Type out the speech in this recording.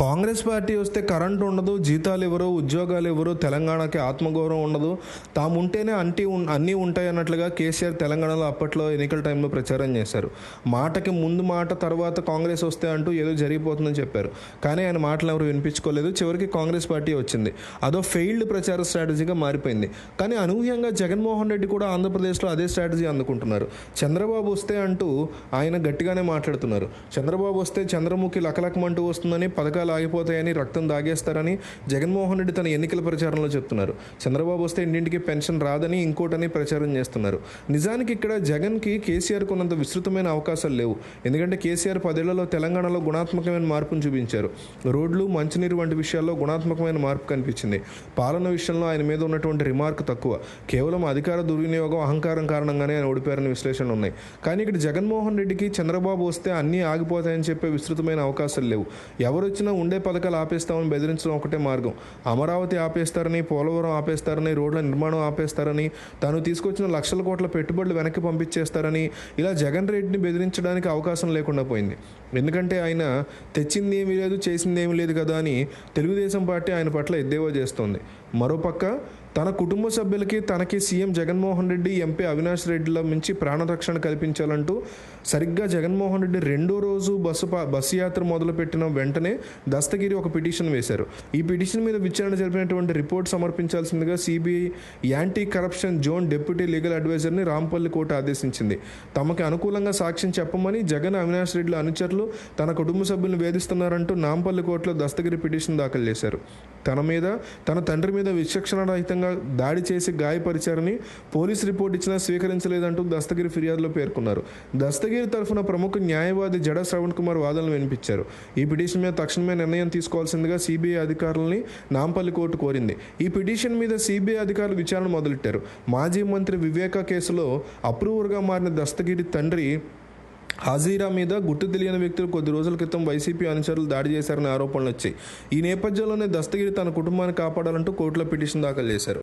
Congress party వస్తే current ఉండదు జీతాలు ఇవ్వరు ఉద్యోగాలు ఇవ్వరు తెలంగాణకి ఆత్మగౌరవం ఉండదు. తాము ఉంటేనే అంటి అన్నీ ఉంటాయి అన్నట్లుగా కేసీఆర్ తెలంగాణలో అప్పట్లో ఎన్నికల టైంలో ప్రచారం చేశారు. మాటకి ముందు మాట తర్వాత కాంగ్రెస్ వస్తే అంటూ ఏదో జరిగిపోతుందని చెప్పారు. కానీ ఆయన మాటలు ఎవరు వినిపించుకోలేదు. చివరికి కాంగ్రెస్ పార్టీ వచ్చింది. అదో ఫెయిల్డ్ ప్రచార స్ట్రాటజీగా మారిపోయింది. కానీ అనూహ్యంగా జగన్మోహన్ రెడ్డి కూడా ఆంధ్రప్రదేశ్లో అదే స్ట్రాటజీ అందుకుంటున్నారు. చంద్రబాబు వస్తే అంటూ ఆయన గట్టిగానే మాట్లాడుతున్నారు. చంద్రబాబు వస్తే చంద్రముఖి లకలకమంటూ వస్తుందని పథకాలు ఆగిపోతాయని రక్తం దాగేస్తారని జగన్మోహన్ రెడ్డి తన ఎన్నికల ప్రచారంలో చెప్తున్నారు. చంద్రబాబు వస్తే ఇంటింటికి పెన్షన్ రాదని ఇంకోటని ప్రచారం చేస్తున్నారు. నిజానికి ఇక్కడ జగన్కి కేసీఆర్ ఉన్నంత విస్తృతమైన అవకాశాలు లేవు. ఎందుకంటే కేసీఆర్ పదేళ్ళలో తెలంగాణలో గుణాత్మకమైన మార్పును చూపించారు. రోడ్లు మంచినీరు వంటి విషయాల్లో గుణాత్మకమైన మార్పు కనిపించింది. పాలన విషయంలో ఆయన మీద ఉన్నటువంటి రిమార్క్ తక్కువ. కేవలం అధికార దుర్వినియోగం అహంకారం కారణంగానే ఆయన ఓడిపోయారని విశ్లేషణలు ఉన్నాయి. కానీ ఇక్కడ జగన్మోహన్ రెడ్డికి చంద్రబాబు వస్తే అన్నీ ఆగిపోతాయని చెప్పే విస్తృతమైన అవకాశాలు లేవు. ఎవరొచ్చినా ఉండే పథకాలు ఆపేస్తామని బెదిరించడం ఒకటే మార్గం. అమరావతి ఆపేస్తారని పోలవరం ఆపేస్తారని రోడ్ల నిర్మాణం ఆపేస్తారని తను తీసుకొచ్చిన లక్షల కోట్ల పెట్టుబడులు వెనక్కి పంపించేస్తారని ఇలా జగన్ రెడ్డిని బెదిరించడానికి అవకాశం లేకుండా పోయింది. ఎందుకంటే ఆయన తెచ్చింది ఏమీ లేదు చేసింది ఏమీ లేదు కదా అని తెలుగుదేశం పార్టీ ఆయన పట్ల ఎద్దేవా చేస్తోంది. మరోపక్క తన కుటుంబ సభ్యులకి తనకి సీఎం జగన్మోహన్ రెడ్డి ఎంపీ అవినాష్ రెడ్డిల మించి ప్రాణరక్షణ కల్పించాలంటూ సరిగ్గా జగన్మోహన్ రెడ్డి రెండో రోజు బస్సు పా- బస్సు యాత్ర మొదలుపెట్టిన వెంటనే దస్తగిరి ఒక పిటిషన్ వేశారు. ఈ పిటిషన్ మీద విచారణ జరిపినటువంటి report సమర్పించాల్సిందిగా CBI anti corruption zone deputy legal అడ్వైజర్ని Rampalli court ఆదేశించింది. తమకి అనుకూలంగా సాక్ష్యం చెప్పమని జగన్ అవినాష్ రెడ్డిల అనుచరులు తన కుటుంబ సభ్యులను వేధిస్తున్నారంటూ నాంపల్లి కోర్టులో దస్తగిరి పిటిషన్ దాఖలు చేశారు. తన మీద తన తండ్రి మీద విచక్షణారహితంగా దాడి చేసి గాయపరిచారని పోలీస్ రిపోర్ట్ ఇచ్చినా స్వీకరించలేదంటూ దస్తగిరి ఫిర్యాదులో పేర్కొన్నారు. దస్తగిరి తరఫున ప్రముఖ న్యాయవాది జడ శ్రవణ్ కుమార్ వాదనలు వినిపించారు. ఈ పిటిషన్ మీద తక్షణమే నిర్ణయం తీసుకోవాల్సిందిగా సిబిఐ అధికారులని నాంపల్లి కోర్టు కోరింది. ఈ పిటిషన్ మీద సిబిఐ అధికారులు విచారణ మొదలెట్టారు. మాజీ మంత్రి వివేకా కేసులో అప్రూవర్గా మారిన దస్తగిరి తండ్రి హాజీరా మీద గుర్తు తెలియని వ్యక్తులు కొద్ది రోజుల క్రితం వైసీపీ అనుచరులు దాడి చేశారనే ఆరోపణలు వచ్చాయి ఈ నేపథ్యంలోనే దస్తగిరి తన కుటుంబాన్ని కాపాడాలంటూ కోర్టులో పిటిషన్ దాఖలు చేశారు.